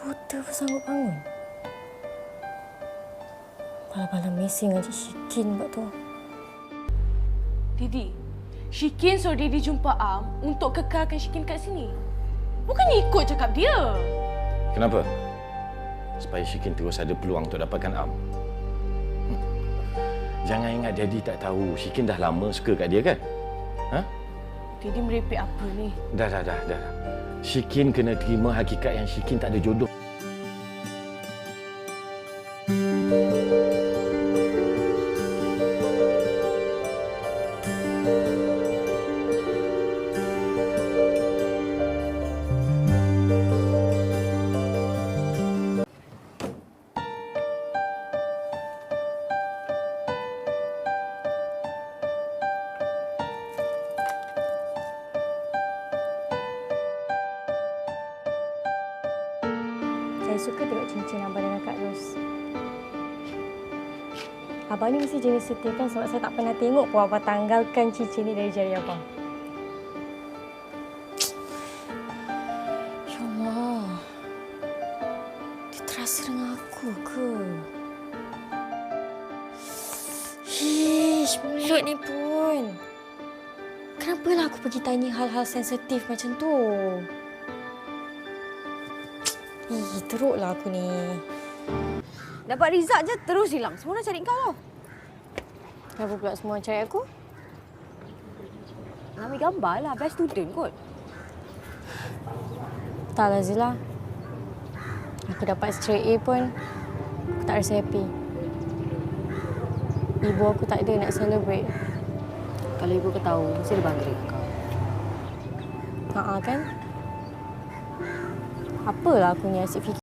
buta pun sanggup bangun. Malam-malam mesing aja Shikin buat tu. Didi, Shikin suruh Didi jumpa Am untuk kekalkan Shikin kat sini. Bukannya ikut cakap dia. Kenapa? Supaya Syikin terus ada peluang untuk dapatkan Am. Jangan ingat Daddy tak tahu. Syikin dah lama suka kat dia kan? Ha? Didi merepek apa ni? Dah, dah, dah, dah. Syikin kena terima hakikat yang Syikin tak ada jodoh. Saya suka tengok cincin abang dengan Kak Ros. Abang ni mesti jenis setia kan sebab saya tak pernah tengok pun abang tanggalkan cincin ni dari jari abang. Ya Allah. Dia terasa dengan aku ke? Hish, mulut ni pun. Kenapalah aku pergi tanya hal-hal sensitif macam tu? Ih, teruklah aku ni. Dapat result je terus hilang. Semua nak cari kau tau. Kenapa pula semua cari aku? Nak ambil gambar lah. Best student kot. Tak lah Zila. Aku dapat straight A pun aku tak rasa happy. Ibu aku tak ada nak celebrate. Kalau ibu kau tahu, mesti dia bangga dengan kau. Haa kan? Apalah aku ni asyik fikir